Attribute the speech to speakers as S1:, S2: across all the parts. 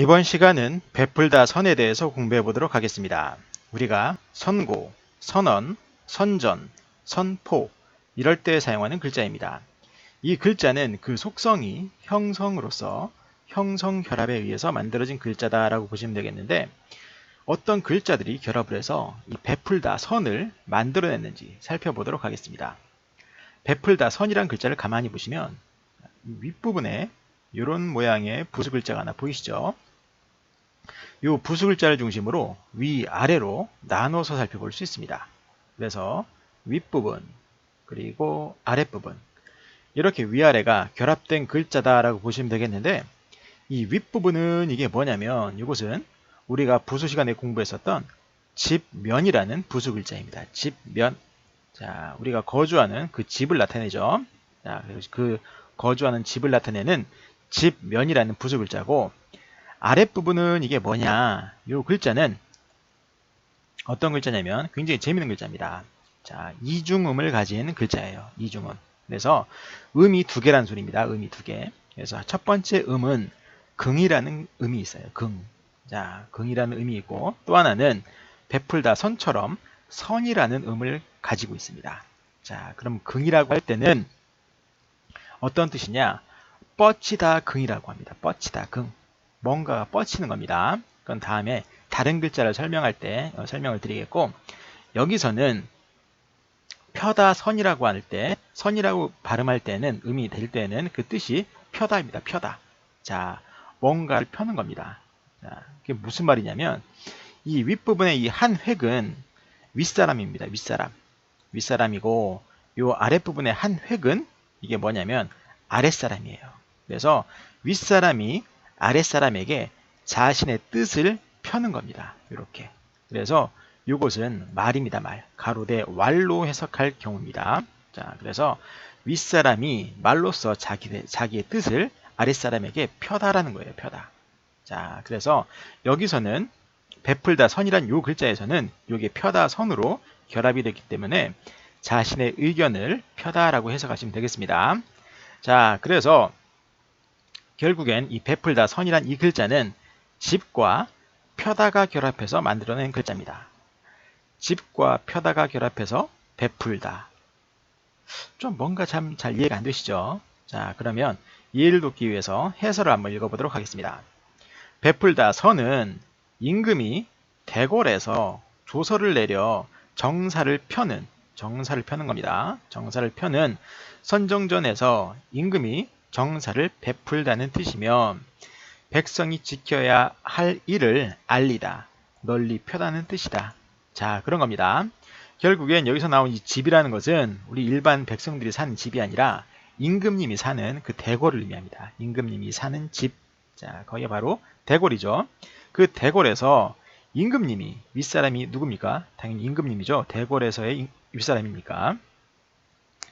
S1: 이번 시간은 베풀다 선에 대해서 공부해 보도록 하겠습니다. 우리가 선고, 선언, 선전, 선포 이럴 때 사용하는 글자입니다. 이 글자는 그 속성이 형성으로서 형성 결합에 의해서 만들어진 글자다라고 보시면 되겠는데 어떤 글자들이 결합을 해서 이 베풀다 선을 만들어냈는지 살펴보도록 하겠습니다. 베풀다 선이란 글자를 가만히 보시면 이 윗부분에 이런 모양의 부수 글자가 하나 보이시죠? 이 부수 글자를 중심으로 위아래로 나눠서 살펴볼 수 있습니다. 그래서 윗부분 그리고 아랫부분 이렇게 위아래가 결합된 글자다라고 보시면 되겠는데 이 윗부분은 이게 뭐냐면 이것은 우리가 부수 시간에 공부했었던 집면이라는 부수 글자입니다. 집면. 자, 우리가 거주하는 그 집을 나타내죠. 자, 그 거주하는 집을 나타내는 집면이라는 부수 글자고 아랫부분은 이게 뭐냐? 이 글자는 어떤 글자냐면 굉장히 재미있는 글자입니다. 자, 이중음을 가진 글자예요. 이중음. 그래서 음이 두 개란 소리입니다. 음이 두 개. 그래서 첫 번째 음은 긍이라는 음이 있어요. 긍. 자, 긍이라는 음이 있고 또 하나는 베풀다 선처럼 선이라는 음을 가지고 있습니다. 자, 그럼 긍이라고 할 때는 어떤 뜻이냐? 뻗치다 긍이라고 합니다. 뻗치다 긍. 뭔가가 뻗치는 겁니다. 그건 다음에 다른 글자를 설명할 때 어, 설명을 드리겠고 여기서는 펴다 선이라고 할 때 선이라고 발음할 때는 음이 될 때는 그 뜻이 펴다입니다. 펴다. 자, 뭔가를 펴는 겁니다. 자, 그게 무슨 말이냐면 이 윗부분의 이 한 획은 윗사람입니다. 윗사람. 윗사람이고 요 아랫부분의 한 획은 이게 뭐냐면 아랫사람이에요. 그래서 윗사람이 아랫사람에게 자신의 뜻을 펴는 겁니다. 이렇게. 그래서 이것은 말입니다. 말. 가로대 왈로 해석할 경우입니다. 자, 그래서 윗사람이 말로써 자기, 자기의 뜻을 아랫사람에게 펴다라는 거예요. 펴다. 자, 그래서 여기서는 베풀다 선이란 요 글자에서는 요게 펴다 선으로 결합이 되기 때문에 자신의 의견을 펴다라고 해석하시면 되겠습니다. 자, 그래서 결국엔 이 베풀다 선이란 이 글자는 집과 펴다가 결합해서 만들어낸 글자입니다. 집과 펴다가 결합해서 베풀다. 좀 뭔가 참 잘 이해가 안 되시죠? 자, 그러면 이해를 돕기 위해서 해설을 한번 읽어보도록 하겠습니다. 베풀다 선은 임금이 대궐에서 조서를 내려 정사를 펴는 정사를 펴는 겁니다. 정사를 펴는 선정전에서 임금이 정사를 베풀다는 뜻이며 백성이 지켜야 할 일을 알리다, 널리 펴다는 뜻이다. 자, 그런 겁니다. 결국엔 여기서 나온 이 집이라는 것은 우리 일반 백성들이 사는 집이 아니라 임금님이 사는 그 대궐을 의미합니다. 임금님이 사는 집. 자, 거기가 바로 대궐이죠. 그 대궐에서 임금님이 윗사람이 누굽니까? 당연히 임금님이죠. 대궐에서의 윗사람입니까?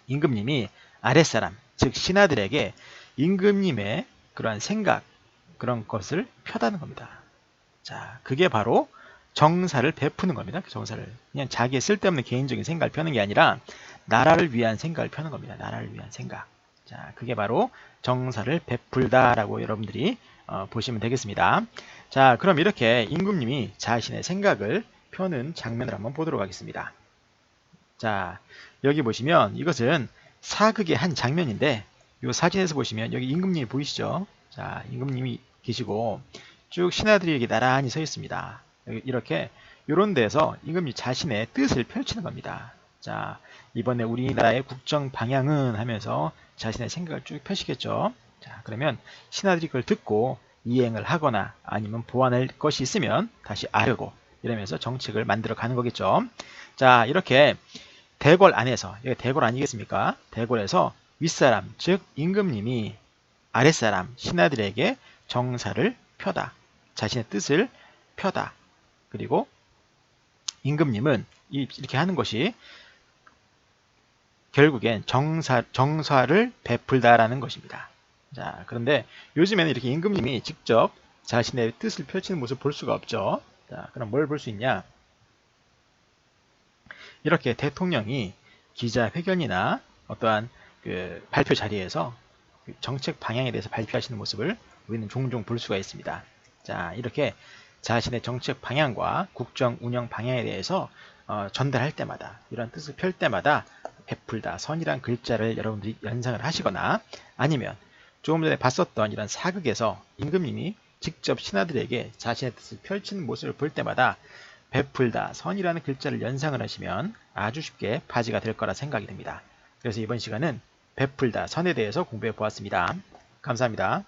S1: 임금님이 아랫사람, 즉 신하들에게 임금님의 그러한 생각, 그런 것을 펴다는 겁니다. 자, 그게 바로 정사를 베푸는 겁니다. 그 정사를. 그냥 자기의 쓸데없는 개인적인 생각을 펴는 게 아니라 나라를 위한 생각을 펴는 겁니다. 나라를 위한 생각. 자, 그게 바로 정사를 베풀다라고 여러분들이 어, 보시면 되겠습니다. 자, 그럼 이렇게 임금님이 자신의 생각을 펴는 장면을 한번 보도록 하겠습니다. 자, 여기 보시면 이것은 사극의 한 장면인데 이 사진에서 보시면 여기 임금님이 보이시죠? 자, 임금님이 계시고 쭉 신하들이 여기 나란히 서 있습니다. 이렇게 이런 데서 임금님 자신의 뜻을 펼치는 겁니다. 자, 이번에 우리나라의 국정 방향은 하면서 자신의 생각을 쭉 펴시겠죠. 자, 그러면 신하들이 그걸 듣고 이행을 하거나 아니면 보완할 것이 있으면 다시 아르고 이러면서 정책을 만들어 가는 거겠죠. 자, 이렇게 대궐 안에서, 이게 대궐 아니겠습니까? 대궐에서 윗사람, 즉 임금님이 아랫사람, 신하들에게 정사를 펴다. 자신의 뜻을 펴다. 그리고 임금님은 이렇게 하는 것이 결국엔 정사, 정사를 베풀다라는 것입니다. 자, 그런데 요즘에는 이렇게 임금님이 직접 자신의 뜻을 펼치는 모습을 볼 수가 없죠. 자, 그럼 뭘 볼 수 있냐? 이렇게 대통령이 기자회견이나 어떠한 그 발표 자리에서 그 정책 방향에 대해서 발표하시는 모습을 우리는 종종 볼 수가 있습니다. 자, 이렇게 자신의 정책 방향과 국정 운영 방향에 대해서 어, 전달할 때마다 이런 뜻을 펼 때마다 베풀다 선이란 글자를 여러분들이 연상을 하시거나 아니면 조금 전에 봤었던 이런 사극에서 임금님이 직접 신하들에게 자신의 뜻을 펼치는 모습을 볼 때마다 베풀다 선이라는 글자를 연상을 하시면 아주 쉽게 파지가 될 거라 생각이 듭니다. 그래서 이번 시간은 베풀다 선에 대해서 공부해 보았습니다. 감사합니다.